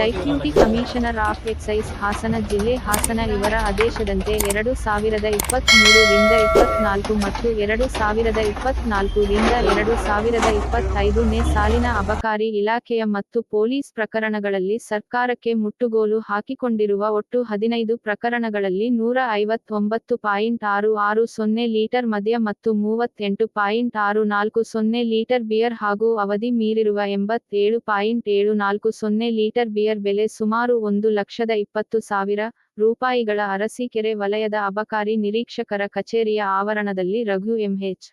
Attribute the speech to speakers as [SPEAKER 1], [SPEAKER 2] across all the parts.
[SPEAKER 1] Deputy commissioner of excise Hassan ಜಿಲ್ಲೆ ಹಾಸನ ಇವರ ಆದೇಶದಂತೆ ಎರಡು ಸಾವಿರದ ಇಪ್ಪತ್ತ್ಮೂರು ರಿಂದ ಇಪ್ಪತ್ನಾಲ್ಕು ಮತ್ತು ಎರಡು ಸಾವಿರದ ಇಪ್ಪತ್ನಾಲ್ಕು ರಿಂದ ಎರಡು ಸಾವಿರದ ಇಪ್ಪತ್ತೈದನೇ ಸಾಲಿನ ಅಬಕಾರಿ ಇಲಾಖೆಯ ಮತ್ತು ಪೊಲೀಸ್ ಪ್ರಕರಣಗಳಲ್ಲಿ ಸರ್ಕಾರಕ್ಕೆ ಮುಟ್ಟುಗೋಲು ಹಾಕಿಕೊಂಡಿರುವ ಒಟ್ಟು ಹದಿನೈದು ಪ್ರಕರಣಗಳಲ್ಲಿ ನೂರ ಐವತ್ತೊಂಬತ್ತು ಪಾಯಿಂಟ್ ಆರು ಆರು ಸೊನ್ನೆ ಲೀಟರ್ ಮದ್ಯ ಮತ್ತು ಮೂವತ್ತೆಂಟು ಪಾಯಿಂಟ್ ಆರು ನಾಲ್ಕು ಸೊನ್ನೆ ಲೀಟರ್ ಬಿಯರ್ ಹಾಗೂ ಅವಧಿ ಮೀರಿರುವ ಎಂಬತ್ತೇಳು ಪಾಯಿಂಟ್ ಏಳು ನಾಲ್ಕು ಸೊನ್ನೆ ಲೀಟರ್ ಬಿಯರ್ ಬೆಲೆ ಸುಮಾರು ಒಂದು ಲಕ್ಷದ ಇಪ್ಪತ್ತು ಸಾವಿರ ರೂಪಾಯಿಗಳ ಅರಸೀಕೆರೆ ವಲಯದ ಅಬಕಾರಿ ನಿರೀಕ್ಷಕರ ಕಚೇರಿಯ ಆವರಣದಲ್ಲಿ ರಘು ಎಂಎಚ್.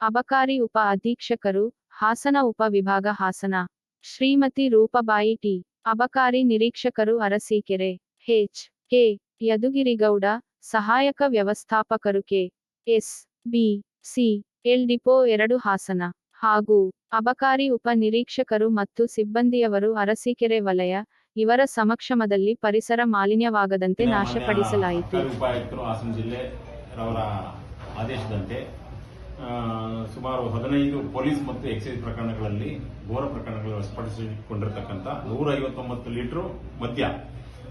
[SPEAKER 1] ಅಬಕಾರಿ ಉಪ ಅಧೀಕ್ಷಕರು, ಹಾಸನ ಉಪ ವಿಭಾಗ ಹಾಸನ. ಶ್ರೀಮತಿ ರೂಪಬಾಯಿ ಟಿ. ಅಬಕಾರಿ ನಿರೀಕ್ಷಕರು ಅರಸೀಕೆರೆ ಹೆಚ್ ಕೆ. ಯದುಗಿರಿಗೌಡ, ಸಹಾಯಕ ವ್ಯವಸ್ಥಾಪಕರು K. S. B. C. L. Depot ಎರಡು ಹಾಸನ. ಹಾಗೂ ಅಬಕಾರಿ ಉಪ ನಿರೀಕ್ಷಕರು ಮತ್ತು ಸಿಬ್ಬಂದಿಯವರು ಅರಸೀಕೆರೆ ವಲಯ ಇವರ ಸಮಕ್ಷಮದಲ್ಲಿ ಪರಿಸರ ಮಾಲಿನ್ಯವಾಗದಂತೆ ನಾಶಪಡಿಸಲಾಯಿತು.
[SPEAKER 2] ಉಪಾಯುಕ್ತರು ಹಾಸನ ಜಿಲ್ಲೆ ರವರ ಆದೇಶದಂತೆ ಸುಮಾರು ಹದಿನೈದು ಪೊಲೀಸ್ ಮತ್ತು ಎಕ್ಸೈಸ್ ಪ್ರಕರಣಗಳಲ್ಲಿ ಘೋರ ಪ್ರಕರಣಗಳು ವಶಪಡಿಸಿಕೊಂಡಿರತಕ್ಕಂಥ ನೂರ ಐವತ್ತೊಂಬತ್ತು ಲೀಟರ್ ಮದ್ಯ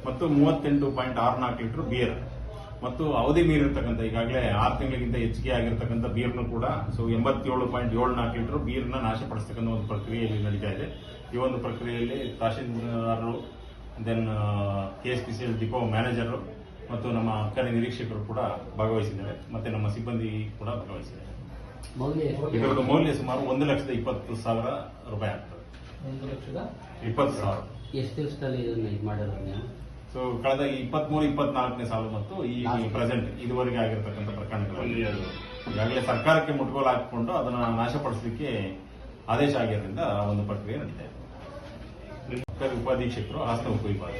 [SPEAKER 2] ಮತ್ತು ಮೂವತ್ತೆಂಟು ಪಾಯಿಂಟ್ ಆರು ನಾಲ್ಕು ಲೀಟರ್ ಬಿಯರ್. ಮತ್ತು ಅವಧಿ ಮೀರಿರ್ತಕ್ಕಂಥ ಈಗಾಗಲೇ ಆರು ತಿಂಗಳಿಗಿಂತ ಹೆಚ್ಚಿಗೆ ಆಗಿರ್ತಕ್ಕಂಥ ಬೀರ್ನು ಕೂಡ ಸೊ ಎಂಬತ್ತೇಳು ಪಾಯಿಂಟ್ ಏಳು ನಾಲ್ಕು ಲೀಟರ್ ಬೀರ್ನ ನಾಶಪಡಿಸ್ತಕ್ಕಂಥ ಒಂದು ಪ್ರಕ್ರಿಯೆಯಲ್ಲಿ ನಡೀತಾ ಇದೆ. ಈ ಒಂದು ಪ್ರಕ್ರಿಯೆಯಲ್ಲಿ ತಹಶೀಲ್ದಾರರು then K S P C L depot manager ಮತ್ತು ನಮ್ಮ ಅಕ್ಕರೆ ನಿರೀಕ್ಷಕರು ಕೂಡ ಭಾಗವಹಿಸಿದ್ದಾರೆ. ಮತ್ತೆ ನಮ್ಮ ಸಿಬ್ಬಂದಿ ಕೂಡ ಭಾಗವಹಿಸಿದ್ದಾರೆ? ಇದರ ಮೌಲ್ಯ ಸುಮಾರು ಒಂದು ಲಕ್ಷದ ಇಪ್ಪತ್ತು ಸಾವಿರ ರೂಪಾಯಿ ಆಗ್ತದೆ. ಇಪ್ಪತ್ತು ಸಾವಿರ.
[SPEAKER 3] ಎಷ್ಟು ದಿವಸದಲ್ಲಿ ಇದನ್ನು ಇದು ಮಾಡಿರೋದು ನೀವು?
[SPEAKER 2] ಸೊ ಕಳೆದ ಇಪ್ಪತ್ಮೂರು ಇಪ್ಪತ್ನಾಲ್ಕನೇ ಸಾಲು ಮತ್ತು ಈ ಪ್ರೆಸೆಂಟ್ ಇದುವರೆಗೆ ಆಗಿರತಕ್ಕಂಥ ಪ್ರಕರಣಗಳಲ್ಲಿ ಈಗಾಗಲೇ ಸರ್ಕಾರಕ್ಕೆ ಮುಟ್ಗೋಲು ಹಾಕಿಕೊಂಡು ಅದನ್ನು ನಾಶಪಡಿಸಲಿಕ್ಕೆ ಆದೇಶ ಆಗಿರೋದ್ರಿಂದ ಒಂದು ಪ್ರಕ್ರಿಯೆ ನಡೀತಾ ಇದೆ. ಆಸ್ತ ಉಪಾಧೀಕ್ಷಕರು ಹಾಸನ ಉಪವಿಭಾಗ